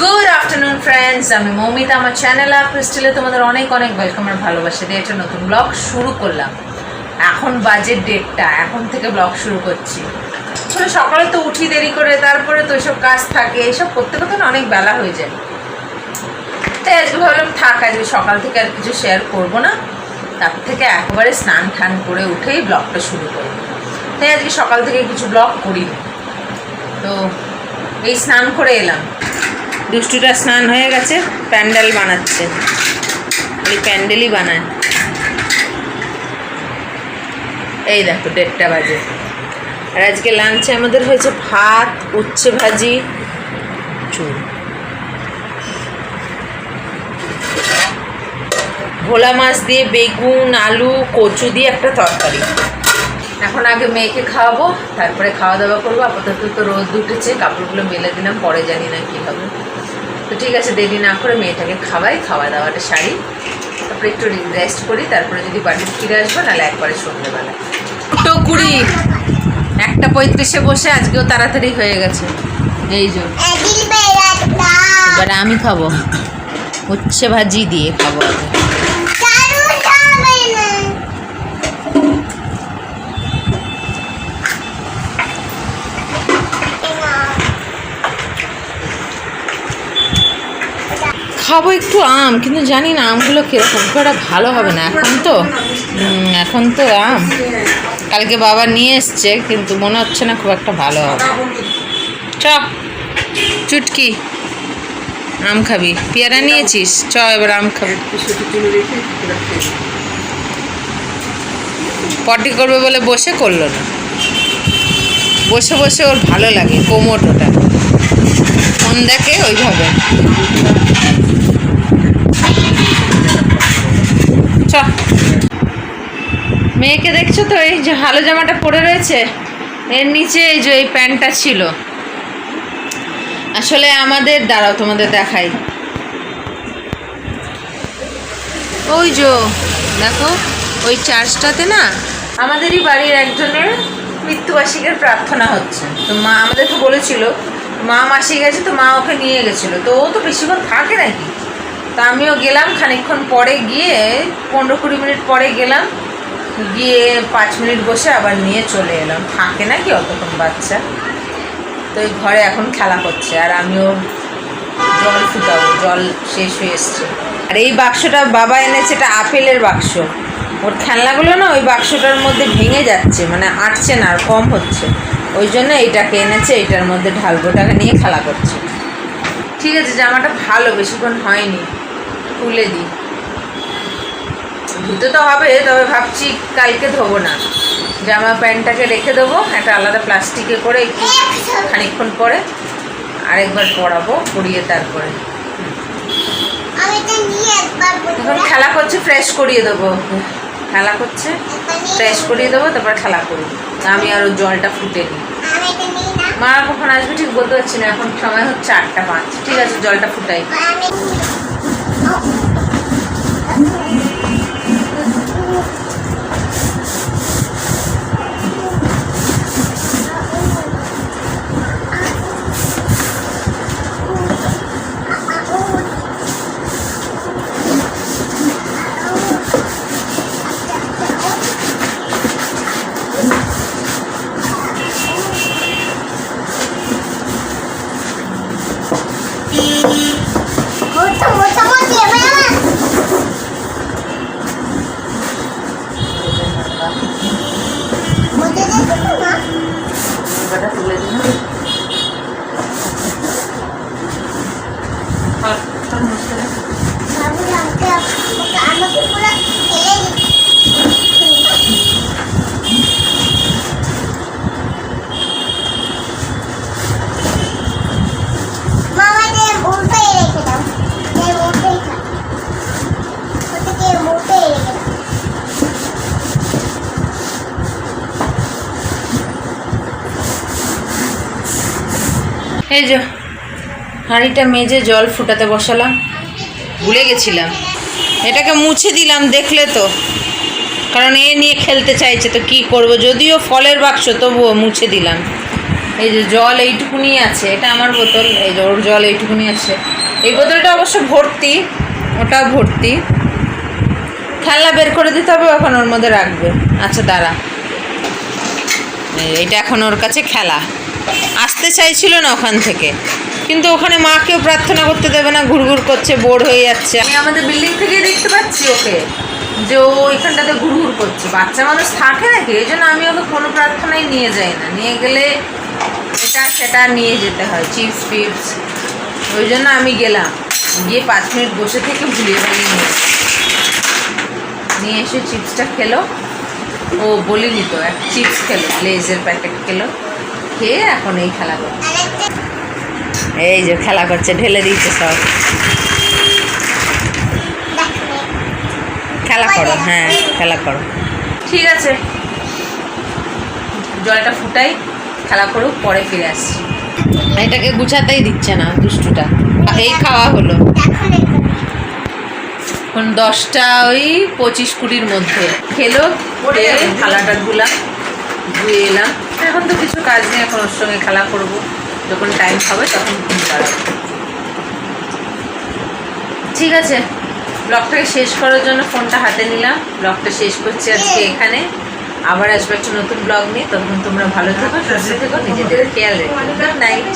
Good afternoon friends আমি মৌমিতা। আমার channel আর ক্রিস্টেলে তোমাদের অনেক অনেক ওয়েলকাম আর ভালোবাসা দিয়ে একটা নতুন ব্লগ শুরু করলাম। এখন বাজে ডেটটা এখন থেকে ব্লগ শুরু করছি। আসলে সকালে তো উঠি দেরি করে, তারপরে তো এসব কাজ থাকে, এসব করতে করতে অনেক বেলা হয়ে যায়। তাই আজকে ভাবলাম, থাক, আজকে সকাল থেকে আর কিছু শেয়ার করব না। তার থেকে একবারে স্নান টান করে উঠেই ব্লগটা শুরু করব। তাই আজকে সকাল থেকে কিছু ব্লগ করিনি। তো এই স্নান করে এলাম। দুষ্টুটা স্নান হয়ে গেছে, প্যান্ডেল বানাচ্ছে। এই প্যান্ডেলই বানায়। এই দেখো, দেড়টা বাজে। আর আজকে লাঞ্চে আমাদের হয়েছে ভাত, উচ্ছে ভাজি চুল ভোলা মাছ দিয়ে বেগুন, আলু, কচু দিয়ে একটা তরকারি। এখন আগে মেয়েকে খাওয়াবো তারপরে খাওয়া দাওয়া করব। আপাতত তো রোদ উঠেছে কাপড়গুলো মেলে দিলাম পরে জানি না কী হবে। তো ঠিক আছে দেরি না করে মেয়েটাকে খাওয়াই খাওয়া দাওয়াটা সারি। তারপরে একটু রেস্ট করি তারপরে যদি বাড়িতে ফিরে আসব নাহলে একবারে সন্ধ্যেবেলা। তো কুড়ি একটা পঁয়ত্রিশে বসে আজকেও তাড়াতাড়ি হয়ে গেছে। এই জন্য এবারে আমি খাব। উচ্ছে ভাজি দিয়ে খাব আগে। খাব একটু আম, কিন্তু জানি না আমগুলো কীরকম, খুব একটা ভালো হবে না। এখন তো এখন তো আম। কালকে বাবা নিয়ে এসছে, কিন্তু মনে হচ্ছে না খুব একটা ভালো হবে। চ চুটকি, আম খাবি। পেয়ারা নিয়েছিস? চ, এবার আম খাবি। পটি করবে বলে বসে করল না। বসে বসে ওর ভালো লাগে কোমর ওটা ফোন দেখে ওইভাবে চ মেয়েকে দেখছ তো? এই যে ভালো জামাটা পরে রয়েছে। এর নিচে এই যে এই প্যান্টটা ছিল। আসলে আমাদের, দাঁড়াও তোমাদের দেখাই। ওই যে, দেখো, ওই চার্চটাতে না, আমাদেরই বাড়ির একজনের মৃত্যুবার্ষিকের প্রার্থনা হচ্ছে। তো মা, আমাদের তো বলেছিল, মা মাসি গেছে তো মা ওকে নিয়ে গেছিল। তো ও তো বেশিক্ষণ থাকে নাকি? তা আমিও গেলাম, খানিকক্ষণ পরে গিয়ে, পনেরো কুড়ি মিনিট পরে গেলাম। গিয়ে পাঁচ মিনিট বসে আবার নিয়ে চলে এলাম। থাকে নাকি অতক্ষণ বাচ্চা? তো এই ঘরে এখন খেলা করছে আর আমিও জল ফুটাবো, জল শেষ হয়ে এসছে। আর এই বাক্সটা বাবা এনেছে, এটা আপেলের বাক্স। ওর খেলনাগুলো না ওই বাক্সটার মধ্যে ভেঙে যাচ্ছে মানে আটছে না আর কম হচ্ছে। ওই জন্য এইটাকে এনেছে, এইটার মধ্যে ঢালবো, ওটাকে নিয়ে খেলা করছে। ঠিক আছে, জামাটা ভালো বেশিক্ষণ হয়নি খুলে দিই। ধুতে তো হবে, তবে ভাবছি কালকে ধোবো না। জামা প্যান্টটাকে রেখে দেবো, একটা আলাদা প্লাস্টিকে করে একটু খানিকক্ষণ পরে আরেকবার পরাবো, পরিয়ে তারপরে। এখন খেলা করছে ফ্রেশ করিয়ে দেবো। খেলা করছে ফ্রেশ করিয়ে দেবো, তারপর খেলা করি। আমি আরও জলটা ফুটে নিই। মা কখন আসবে ঠিক বলতে পারছি না, এখন সময় হচ্ছে আটটা পাঁচ। ঠিক আছে, জলটা ফুটাই। এই যে হাঁড়িটা মেজে জল ফুটাতে বসালাম। ভুলে গেছিলাম। এটাকে মুছে দিলাম দেখলে তো। কারণ এ নিয়ে খেলতে চাইছে তো কি করব? যদিও ফলের বাক্স তবুও মুছে দিলাম। এই যে জল এইটুকুনি আছে এটা আমার বোতল। এই যে ওর জল এইটুকুনি আছে। এই বোতলটা অবশ্য ভর্তি ওটাও ভর্তি। খেলনা বের করে দিতে হবে এখন ওর মধ্যে রাখবে। আচ্ছা দাঁড়া। এই এটা এখন ওর কাছে খেলা। আসতে চাইছিল না ওখান থেকে। কিন্তু ওখানে মাকেও প্রার্থনা করতে দেবে না, ঘুরঘুর করছে, বোর হয়ে যাচ্ছে। আমি আমাদের বিল্ডিং থেকেই দেখতে পাচ্ছি ওকে, যে ও ওইখানটাতে ঘুরঘুর করছে। বাচ্চা মানুষ থাকে নাকি? এই জন্য আমি ওকে কোনো প্রার্থনাই নিয়ে যাই না। নিয়ে গেলে এটা সেটা নিয়ে যেতে হয়, চিপস ফিপস। ওই জন্য আমি গেলাম। গিয়ে পাঁচ মিনিট বসে থেকে ভুলিয়ে বানিয়ে নিয়ে নিয়ে এসে চিপসটা খেলো। ও বলিনি তো, এক চিপস খেলো, লেজের প্যাকেট খেলো। খেয়ে এখন এই খেলা করছে। এই যে খেলা করছে, ঢেলে দিয়েছে সব। খেলা করো হ্যাঁ খেলা করো। ঠিক আছে। জলটা ফুটাই, খেলা করুক, পরে ফিরে আসছি। এটাকে গুছাতেই দিচ্ছে না দুষ্টুটা। এই খাওয়া হলো। এখন দশটা ওই পঁচিশ কুড়ির মধ্যে। খেলো থালাটা ধুলাম। ধুয়ে এলাম। এখন তো কিছু কাজ নেই, এখন ওর সঙ্গে খেলা করব। যখন টাইম হবে তখন ঘুম পাড়াবো। ঠিক আছে ব্লগটাকে শেষ করার জন্য ফোনটা হাতে নিলাম। ব্লগটা শেষ করছি আজকে এখানে। আবার আসবে একটা নতুন ব্লগ নিয়ে। তখন তোমরা ভালো থেকো, সুস্থ থেকো, নিজেদের খেয়াল রেখো। Good night